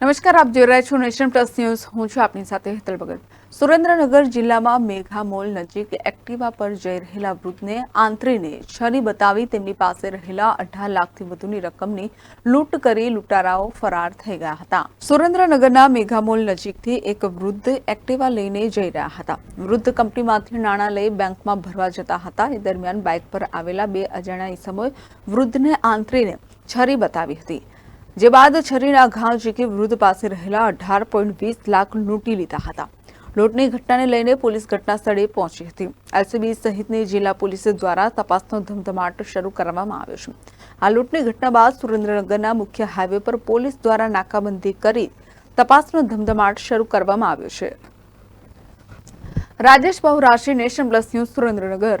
નમસ્કાર, આપ જોઈ રહ્યા છો નેશન પ્લસ ન્યૂઝ. હું છું આપની સાથે હેતલ ભગત. સુરેન્દ્રનગર જિલ્લામાં મેઘા મોલ નજીક એક્ટિવા પર જઈ રહેલા વૃદ્ધને આંતરીને છરી બતાવી તેમની પાસે રહેલા અઢાર લાખથી વધુની રકમની લૂંટ કરી લૂંટારાઓ ફરાર થઈ ગયા હતા. સુરેન્દ્રનગરના મેઘા મોલ નજીકથી એક વૃદ્ધ એક્ટિવા લઈને જઈ રહ્યા હતા. વૃદ્ધ કંપનીમાંથી નાણાં લઈ બેંકમાં ભરવા જતા હતા. એ દરમિયાન બાઇક પર આવેલા બે અજાણ્યા ઇસમોએ વૃદ્ધને આંતરીને છરી બતાવી હતી. જે બાદ છરીના ઘા ઝીકી વૃદ્ધ પાસે રહેલા અઢાર પોઈન્ટ વીસ લાખ લૂંટી લીધા હતા. લૂંટની ઘટનાને લઈને પોલીસ ઘટના સ્થળે પહોંચી હતી. એલસીબી સહિતની જિલ્લા પોલીસ દ્વારા તપાસનો ધમધમાટ શરૂ કરવામાં આવ્યો છે. આ લૂંટની ઘટના બાદ સુરેન્દ્રનગરના મુખ્ય હાઈવે પર પોલીસ દ્વારા નાકાબંધી કરી તપાસનો ધમધમાટ શરૂ કરવામાં આવ્યો છે. Rajesh Bahurashi Nation Plus News Surendranagar.